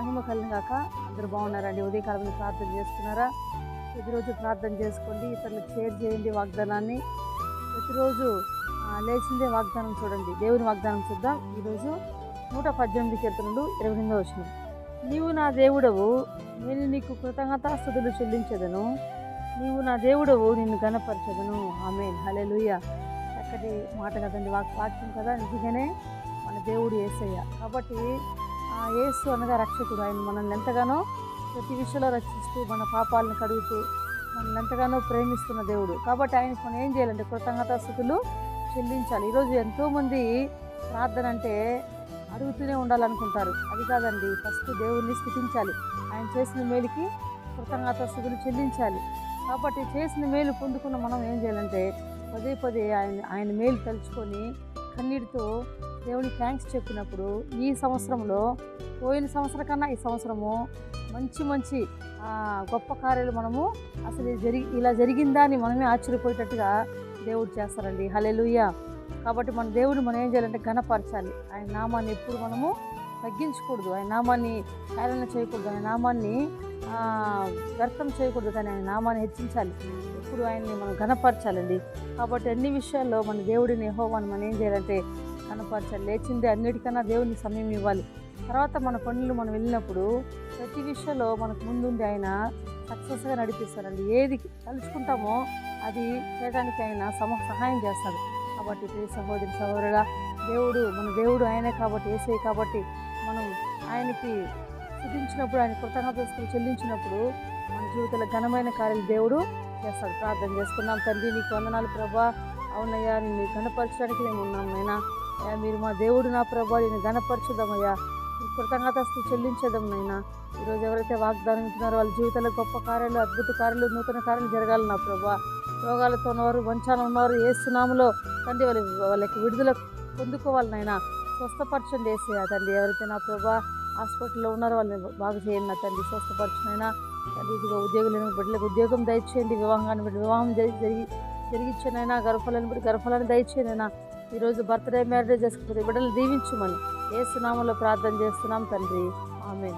మహిమ కలిగిన కాక అందరూ బాగున్నారండి. ఉదయకాలం ప్రార్థన చేస్తున్నారా? ప్రతిరోజు ప్రార్థన చేసుకోండి. ఇతరులకు షేర్ చేయండి వాగ్దానాన్ని. ప్రతిరోజు లేచిందే వాగ్దానం చూడండి. దేవుని వాగ్దానం చూద్దాం. ఈరోజు నూట పద్దెనిమిది కీర్తనలు ఇరవై ఎనిమిదో వచ్చిన నీవు నా దేవుడవు నేను నీకు కృతజ్ఞతాస్తుతులు చెల్లించదను. నీవు నా దేవుడవు నిన్ను గణపరచదను ఆమె లూయ చక్కటి మాట కదండి. వాక్యం కదా. నిజంగానే మన దేవుడు ఏసయ్య. కాబట్టి యేసు అనగా రక్షకుడు. ఆయన మనల్ని ఎంతగానో ప్రతి విషయంలో రక్షిస్తూ మన పాపాలను కడుగుతూ మనల్ని ఎంతగానో ప్రేమిస్తున్న దేవుడు. కాబట్టి ఆయనకు మనం ఏం చేయాలంటే కృతజ్ఞతాస్థుతులు చెల్లించాలి. ఈరోజు ఎంతోమంది ప్రార్థన అంటే అడుగుతూనే ఉండాలనుకుంటారు. అది కాదండి ఫస్ట్ దేవుణ్ణి స్థుతించాలి. ఆయన చేసిన మేలుకి కృతజ్ఞతాస్థుతులు చెల్లించాలి. కాబట్టి చేసిన మేలు పొందుకున్న మనం ఏం చేయాలంటే పదే పదే ఆయన ఆయన మేలు తలుచుకొని కన్నీటితో దేవునికి థ్యాంక్స్ చెప్పినప్పుడు ఈ సంవత్సరంలో పోయిన సంవత్సరం కన్నా ఈ సంవత్సరము మంచి మంచి గొప్ప కార్యాలు మనము అసలు జరిగి ఇలా జరిగిందా అని మనమే ఆశ్చర్యపోయేటట్టుగా దేవుడు చేస్తారండి. హలెలుయ్య కాబట్టి మన దేవుడు మనం ఏం చేయాలంటే ఘనపరచాలి. ఆయన నామాన్ని ఎప్పుడు మనము తగ్గించకూడదు. ఆయన నామాన్ని హేళన చేయకూడదు. ఆయన నామాన్ని వ్యర్థం చేయకూడదు. కానీ ఆయన నామాన్ని హెచ్చించాలి. ఎప్పుడు ఆయన్ని మనం ఘనపరచాలండి. కాబట్టి అన్ని విషయాల్లో మన దేవుడిని యెహోవాని మనం ఏం చేయాలంటే కనపరచాలి. లేచింది అన్నిటికన్నా దేవునికి సమయం ఇవ్వాలి. తర్వాత మన పనులు మనం వెళ్ళినప్పుడు ప్రతి విషయంలో మనకు ముందుండి ఆయన సక్సెస్గా నడిపిస్తారండి ఏది తలుచుకుంటామో అది చేయడానికి ఆయన సమ సహాయం చేస్తాడు. కాబట్టి ప్రియ సహోదరి సహోదరుగా దేవుడు మన దేవుడు ఆయనే కాబట్టి ఏసే కాబట్టి మనం ఆయనకి చూపించినప్పుడు ఆయన కృతజ్ఞతలు చెల్లించినప్పుడు మన జీవితంలో ఘనమైన కార్యాలు దేవుడు చేస్తాడు. ప్రార్థన చేసుకున్నాం తండ్రి నీకు వందనాలు ప్రభా. అవునయ్యా నిన్ను కనపరచడానికి మేము ఉన్నాం నైనా అయ్యా మీరు మా దేవుడు నా ప్రభా నేను గణపరచుదామయ్యా నీ కృతజ్ఞతస్తు చెల్లించేదాం నైనా ఈరోజు ఎవరైతే వాగ్దానం ఇచ్చినారో వాళ్ళ జీవితంలో గొప్ప కార్యాలు అద్భుత కార్యాలు నూతన కార్యాలు జరగాలి నా ప్రభా. రోగాలతో ఉన్నవారు వంచాన ఉన్నవారు ఏ తండ్రి వాళ్ళ వాళ్ళకి విడుదల పొందుకోవాలి నాయన. స్వస్థపరచండి వేసేయా తండ్రి. ఎవరైతే నా ప్రభా హాస్పిటల్లో ఉన్నారో వాళ్ళని బాగు చేయండి నా తండ్రి. స్వస్థపరచునైనా తండ్రి ఇదిగో ఉద్యోగులు బిడ్డలకు ఉద్యోగం దయచేయండి. వివాహాన్ని బట్టి వివాహం జరిగి జరిగి జరిగించానైనా గర్భఫలాన్ని బట్టి గర్భఫలాన్ని దయచేయనైనా ఈరోజు బర్త్డే మ్యారేజ్ చేసుకుంటే బిడ్డలు దీవించమని ఏ సునామంలో ప్రార్థన చేస్తున్నాం తండ్రి. ఆమె